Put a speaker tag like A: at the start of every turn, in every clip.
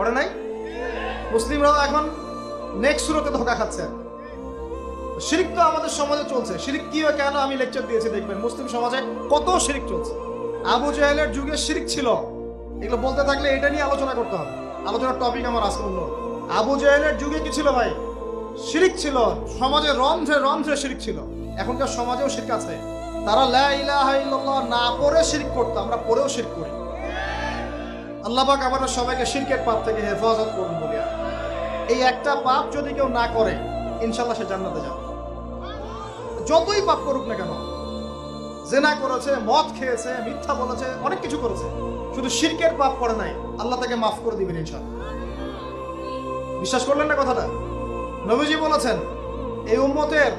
A: করে নাই? মুসলিমরাও এখন নেক্সট শুরুতে ধোকা খাচ্ছে। শিরিক তো আমাদের সমাজে চলছে। শিরিক কি কেন আমি লেকচার দিয়েছি দেখবেন। মুসলিম সমাজে কত শিরিক চলছে। আবু জাহেলের যুগে শিরিক ছিল। এগুলো বলতে থাকলে এটা নিয়ে আলোচনা করতে হবে। আলোচনার টপিক আমার আজকে অন্য। আবু জাহেলের যুগে কি ছিল ভাই? শিরিক ছিল। সমাজে রন্ধ্রে রন্ধ্রে শিরিক ছিল। এখনকার সমাজেও শিরিক আছে। তারা লা না পড়ে শিরিক করতো। আমরা পড়েও শিরিক করি। আল্লাহ পাক আমাদের সবাইকে শিরকের পাপ থেকে হেফাজত করুন বলি আমি। এই একটা পাপ যদি কেউ না করে, ইনশাল্লাহ সে জান্নাতে যাবে। যতই পাপ করুক না কেন, জেনা করেছে, মদ খেয়েছে, মিথ্যা বলেছে, অনেক কিছু করেছে, শুধু শিরকের পাপ করে নাই, আল্লাহ তাকে মাফ করে দিবেন ইনশাল্লাহ। বিশ্বাস করলেন না কথাটা? নবীজি বলেছেন, এই উম্মতের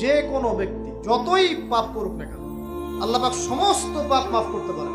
A: যে কোনো ব্যক্তি যতই পাপ করুক না কেন, আল্লাহ পাক সমস্ত পাপ মাফ করতে পারেন।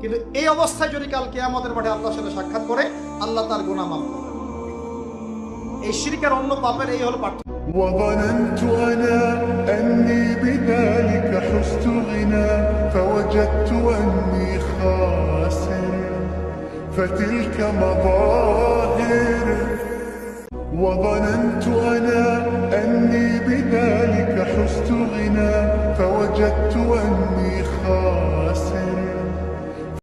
A: কিন্তু এই অবস্থায় যদি কাল কেয়ামতের মাঠে আল্লাহর সাথে সাক্ষাৎ করে আল্লাহ তার গুনাহ মাফ করবেন এই শিরিকের অন্য পাপের এই হলো পার্থক্য
B: وظننت أنا أني بذلك حزت غنى فوجدت أني خاسر فتلك مظاهر وظننت أنا أني بذلك